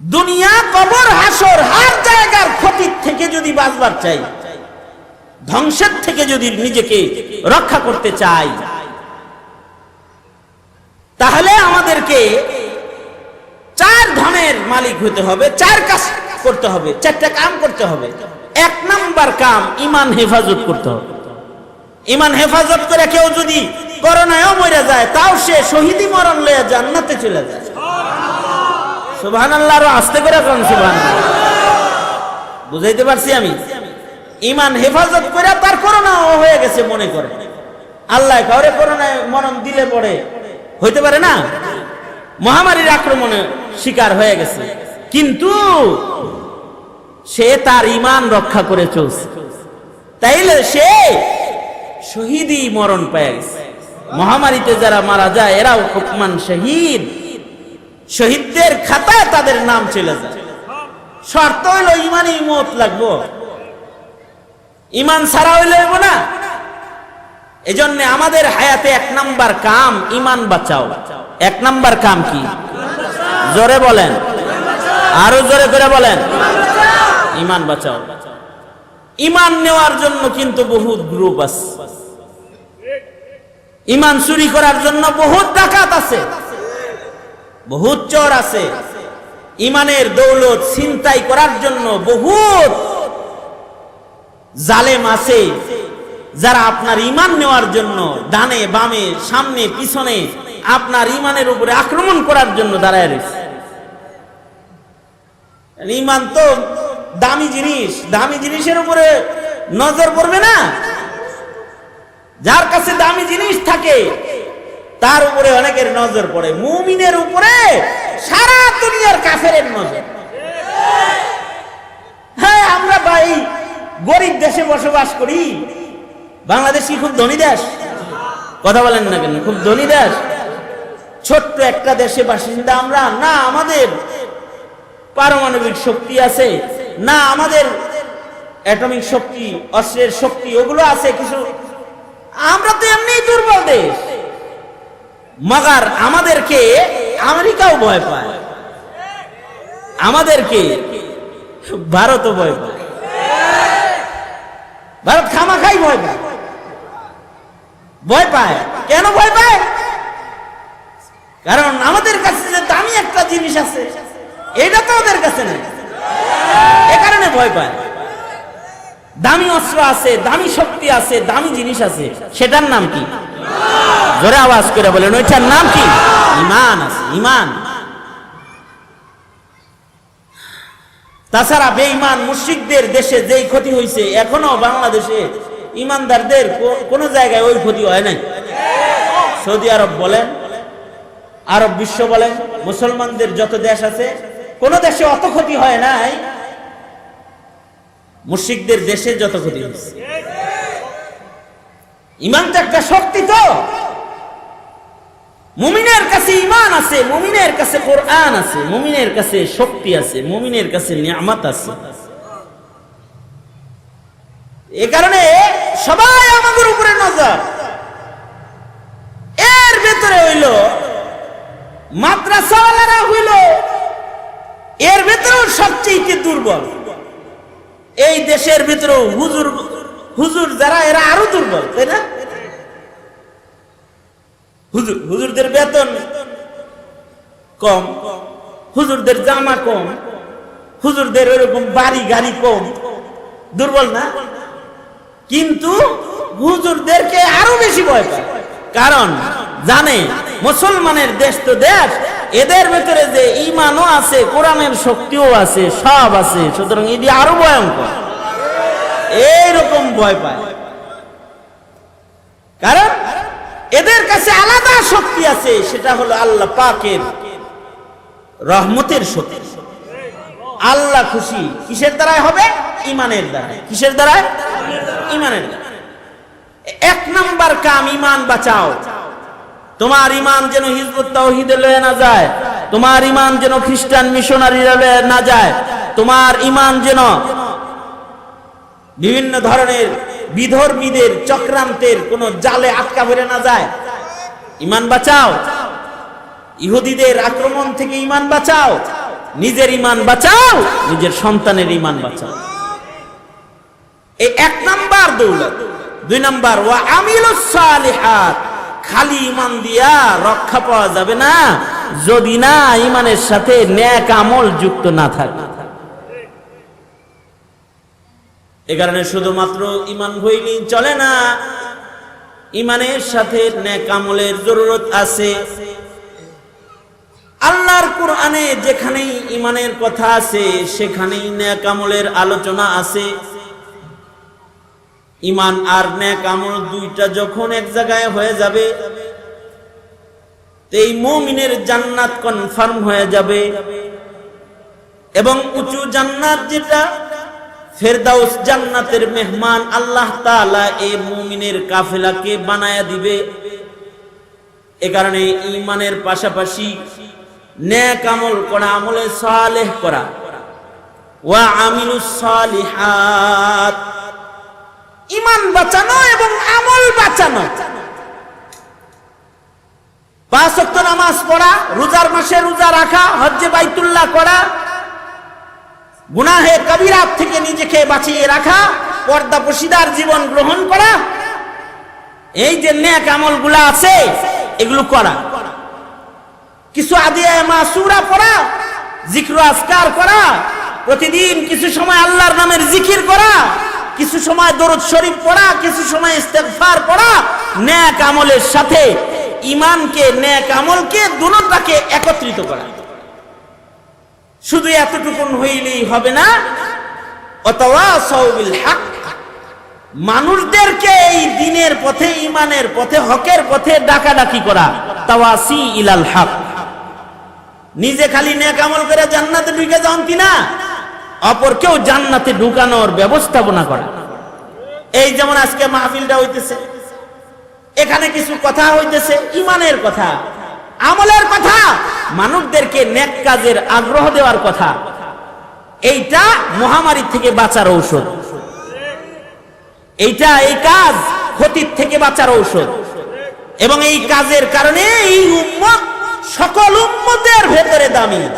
দুনিয়া কবর, হাসর, হার জায়গার ক্ষতির থেকে যদি বাঁচবার চাই, ধ্বংসের থেকে যদি নিজেকে রক্ষা করতে চাই, তাহলে আমাদেরকে চার ধনের মালিক হতে হবে, চার কাজ করতে হবে, চারটা কাম করতে হবে। এক নাম্বার কাম ইমান হেফাজত করতে হবে। ইমান হেফাজত করে কেউ যদি করোনায়ও মরে যায়, তাও সে শহীদি মরণ লয়ে জান্নাতে চলে যায়। সুবহান আল্লাহ আরও আস্তে করে কোন সুবহান বুঝাইতে পারছি আমি? ইমান হেফাজত করে তার করোনা হয়ে গেছে মনে করে। আল্লাহ কাউরে করোনায় মরণ দিলে পড়ে হইতে পারে না? মহামারীর আক্রমণে শিকার হয়ে গেছে। কিন্তু সে তার ইমান রক্ষা করে চলছে। তাইলে সে শহীদই মরণ পেয়ে গেছে। মহামারীতে যারা মারা যায়, এরাও হুকমান শহীদ। শহীদদের খাতায় তাদের নাম চলে যায়। শর্ত হইল ইমানই মত লাগবো। ইমান ছাড়া হইলে হইব না। এজন্য আমাদের হায়াতে এক নাম্বার কাম ইমান বাঁচাও। এক নাম্বার কাম কি? জোরে বলেন। আরও জোরে করে বলেন। ইমান বাঁচাও। ইমান নেওয়ার জন্য কিন্তু বহুত গ্রুপ আছে। ইমান চুরি করার জন্য বহুত ডাকাত আছে। বহুত চর আছে। ইমানের দৌলত ছিনতাই করার জন্য বহুত জালেম আছে। যারা আপনার ইমান নেওয়ার জন্য ডানে, বামে, সামনে, পিছনে আপনার ইমানের উপরে আক্রমণ করার জন্য দাঁড়ায় রয়েছে। ইমান তো দামি জিনিস, দামি জিনিসের উপরে নজর পড়বে না। যার কাছে দামি জিনিস থাকে তার উপরে অনেকের নজর পড়ে, মুমিনের উপরে সারা দুনিয়ার কাফের নজর। হ্যাঁ আমরা ভাই গরিব দেশে বসবাস করি, বাংলাদেশ কি খুব ধনী দেশ। কথা বলেন না কেন? খুব ধনী দেশ। ছোট্ট একটা দেশে বাসিন্দা আমরা, না আমাদের পারমাণবিক শক্তি আছে, না আমাদের অ্যাটমিক শক্তি, অস্ত্রের শক্তি, ওগুলো আছে কিছু। আমরা তো এমনি দুর্বল দেশ। মগার আমাদেরকে আমেরিকাও ভয় পায়। আমাদেরকে ভারতও ভয় পায়। ভারত খামাখাই ভয় পায়। ভয় পায়। কেন ভয় পায়? কারণ আমাদের কাছে যে দামি একটা জিনিস আছে, এটা তো ওদের কাছে নেই। এ কারণে ভয় পায়। দামি অস্ত্র আছে, দামি শক্তি আছে, দামি জিনিস আছে, সেটার নাম কি? জোরে আওয়াজ করে বলেন, ওইটার নাম কি? ইমান আছে, ইমান। তাছাড়া বেঈমান মুশরিকদের দেশে যেই ক্ষতি হয়েছে এখনও বাংলাদেশে ইমানদারদের কোন জায়গায় ওই ক্ষতি হয় নাই। সৌদি আরব বলেন, আরব বিশ্ব বলেন, মুসলমানদের যত দেশ আছে, কোন দেশে অত ক্ষতি হয় নাই। মুশরিকদের দেশে যত ক্ষতি হয়েছে ইমান তো একটা শক্তি তো। মুমিনের কাছে ইমান আছে, মুমিনের কাছে কোরআন আছে, মুমিনের কাছে শক্তি আছে, মুমিনের কাছে নিয়ামত আছে। এ কারণে সবাই আমাদের উপরে নজর। এর ভেতরে হইল, মাদ্রাসাওয়ালারা হইল, এর ভেতরেও সবচেয়ে দুর্বল। এই দেশের ভিতরেও হুজুর হুজুর যারা, এরা আরও দুর্বল, তাই না? হুজুর, হুজুরদের বেতন কম, হুজুরদের জামা কম, হুজুরদের ওরকম বাড়ি, গাড়ি কম। দুর্বল না? কিন্তু হুজুরদেরকে আরও বেশি ভয় পায়। কারণ জানে, মুসলমানের দেশ তো দেশ, এদের ভেতরে যে ইমানও আছে, কোরআনের শক্তিও আছে, সব আছে, সুতরাং এটি আরও ভয়ঙ্কর। এইরকম ভয় পায়। কারণ এদের কাছে আলাদা শক্তি আছে, সেটা হলো আল্লাহ পাকের রহমতের শক্তি। আল্লাহ খুশি, কিসের দ্বারাই হবে? ইমানের দ্বারাই কিসের দ্বারাই ইমানের দ্বারা এক নাম্বার কাম, ইমান বাঁচাও। তোমার ইমান যেন হিজবুত তাওহীদে লয়ে না যায়, তোমার ইমান যেন খ্রিস্টান মিশনারিরা লয়ে না যায়, তোমার ইমান যেন বিভিন্ন ধরনের বিধর্মীদের, চক্রান্তের কোন জালে আটকা পড়ে না যায়। ইমান বাঁচাও। ইহুদিদের আক্রমণ থেকে ইমান বাঁচাও। নিজের ইমান বাঁচাও, নিজের সন্তানের ইমান বাঁচাও। এই এক নাম্বার দৌলত। দুই নাম্বার সালিহাত। খালি ইমান দিয়া রক্ষা পাওয়া যাবে না, যদি না ইমানের সাথে ন্যাক আমল যুক্ত না থাকে। এ কারণে শুধুমাত্র ইমান হইলেই চলে না। ইমানের সাথে ন্যাক আমলের জরুরত আছে। আল্লাহর কোরআনে যেখানেই ইমানের কথা আছে, সেখানেই ন্যাক আমলের আলোচনা আছে। ইমান আর ন্যাক আমল দুইটা যখন এক জায়গায় হয়ে যাবে এই মুমিনের জান্নাত কনফার্ম হয়ে যাবে। এবং উঁচু জান্নাত যেটা ফেরদাউস জান্নাতের মেহমান আল্লাহ তাআলা এই মুমিনের কাফেলাকে বানায়া দিবে। এ কারণে ইমানের পাশাপাশি ন্যাক আমল করা, আমলে সালেহ করা। ওয়া আমিলুস সালিহাত। ইমান বাঁচানো এবং আমল বাঁচানো। পাঁচ নামাজ পড়া, রোজার মাসে রোজা রাখা, হজ্জে বাইতুল্লাহ করা গুনাহে কবিরাত থেকে নিজেকে বাঁচিয়ে রাখা, পর্দা পশিদার জীবন গ্রহণ করা, এই যে নেক আমলগুলা আছে, এগুলো করা। কিছু আদিয়া মাসুরা পড়া, জিক্র আজকার করা, প্রতিদিন কিছু সময় আল্লাহর নামের জিকির করা, কিছু সময় দরুদ শরীফ পড়া, কিছু সময় ইস্তেগফার পড়া, নেক আমলের সাথে ইমানকে, নেক আমলকে দুটোটাকে একত্রিত করা। শুধু এতটুকুন হইলেই হবে না? মানুষদেরকে এই দিনের পথে ইমানের পথে, হকের পথে ডাকাডাকি করা। তাওয়াসি ইলাল হক। নিজে খালি নেক আমল করে জান্নাতে ঢুকে যান কিনা অপরকেও জান্নাতে ঢুকানোর ব্যবস্থাপনা করা। এই যেমন আজকে মাহফিলটা হইতেছে। এখানে কিছু কথা হইতেছে ইমানের কথা। আমলের কথা, মানুষদেরকে নেক কাজের আগ্রহ দেওয়ার কথা। এইটা মহামারী থেকে বাঁচার ঔষধ। এইটা এই কাজ ক্ষতির থেকে বাঁচার ঔষধ। এবং এই কাজের কারণে এই উম্মত সকল উম্মতের ভেতরে দামি।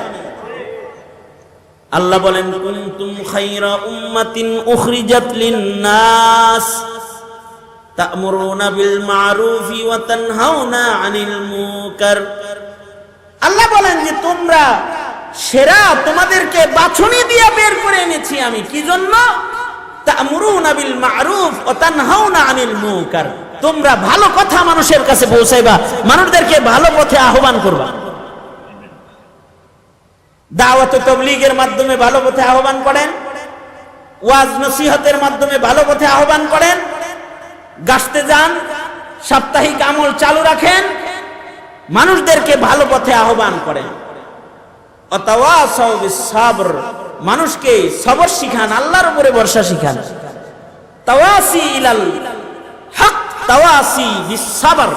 আল্লাহ বলেন, কুনতুম খাইরা উম্মাতিন উখরিজাত লিন-নাস। তা'মুরুনা বিল মা'রুফি ওয়া তানহাউনা আনিল মুনকার। আল্লাহ বলেন যে, তোমরা সেরা তোমাদেরকে বাছনি দিয়ে বের করে এনেছি আমি। কি জন্য? তা'মুরুনা বিল মা'রুফ ওয়া তানহাউনা আনিল মুনকার। তোমরা ভালো কথা মানুষের কাছে পৌঁছাইবা, মানুষদেরকে ভালো পথে আহ্বান করবা। দাওয়াত তবলিগের মাধ্যমে ভালো পথে আহ্বান করেন। ওয়াজ নসিহতের মাধ্যমে ভালো পথে আহ্বান করেন। গাছতে যান, সাপ্তাহিক আমল চালু রাখেন, মানুষদেরকে ভালো পথে আহ্বান করেন। বিসসাবর, মানুষকে সবর শিখান, আল্লাহর উপরে ভরসা শিখান। তাওয়াসি তাওয়াসি বিসসাবর।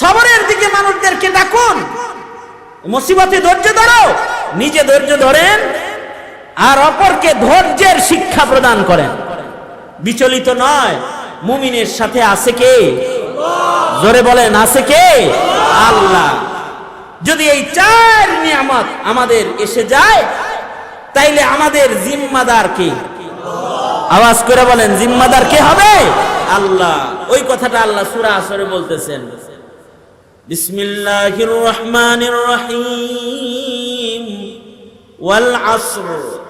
সবরের দিকে মানুষদেরকে ডাকুন। মুসিবতে ধৈর্য ধরো, নিজে ধৈর্য ধরেন, আর অপরকে ধৈর্যের শিক্ষা প্রদান করেন। বিচলিত নয়। মুমিনের সাথে আছে কে? জোরে বলেন, আছে কে? আল্লাহ। যদি এই চার নিয়ামত আমাদের এসে যায়, তাইলে আমাদের জিম্মাদার কে? আওয়াজ করে বলেন, জিম্মাদার কে হবে? আল্লাহ। ওই কথাটা আল্লাহ সুরা আসরে বলতেছেন। বিসমিল্লাহির রহমানির রহিম। ওয়াল আসর।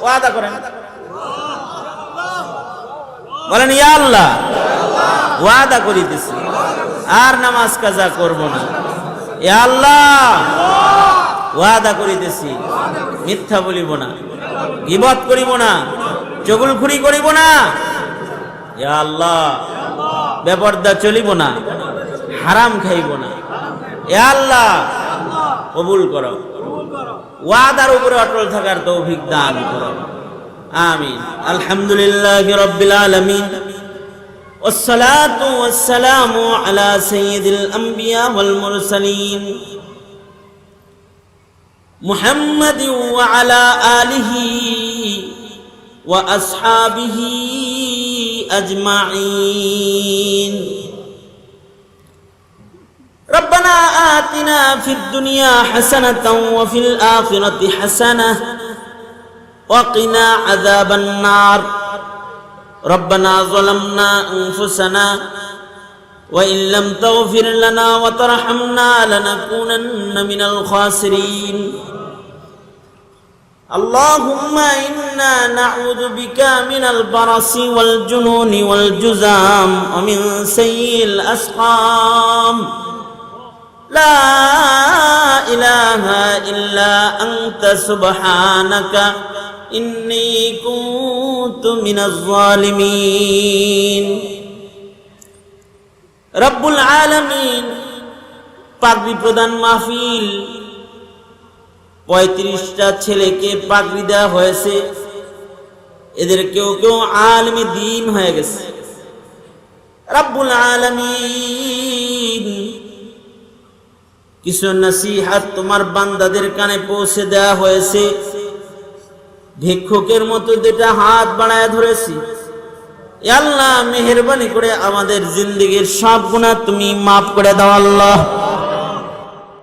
ওয়াদা করেন। বলেন, ইয়া আল্লাহ, ওয়াদা করিতেছি। আর নামাজ কাজা করব না। ইয়া আল্লাহ, ওয়াদা করিতেছি। মিথ্যা বলিব না। গিবত করিব না। চগুলখুরি করিব না। ইয়া আল্লাহ, বেপর্দা চলিব না। হারাম খাইব না। ইয়া আল্লাহ, কবুল করো। ওয়াদার উপরে অটল থাকার তৌফিক দান করো আমিন আলহামদুলিল্লাহ রব্বিল আলামিন والصلاة والسلام على سيد الأنبياء والمرسلين محمد وعلى آله وأصحابه أجمعين ربنا آتنا في الدنيا حسنة وفي الآخرة حسنة وقنا عذاب النار. ربنا ظلمنا أنفسنا وإن لم تغفر لنا وترحمنا لنكونن من الخاسرين. اللهم إنا نعوذ بك من البرص والجنون والجزام ومن سيء الأسقام. لا إله إلا أنت سبحانك إني كنت من الظالمين رب العالمين পাগড়ি প্রদান মাহফিল পঁয়ত্রিশটা ছেলেকে পাগড়ি দেওয়া হয়েছে এদের কেউ কেউ আলমী দিন হয়ে গেছে রাব্বুল আলামিন কিছু নসিহাত তোমার বান্দাদের কানে পৌঁছে দেয়া হয়েছে। ভিক্ষুকের মতো দুটা হাত বাড়ায় ধরেছি। আল্লাহ মেহরবানি করে আমাদের জিন্দগির সব গুণা তুমি মাফ করে দাও আল্লাহ।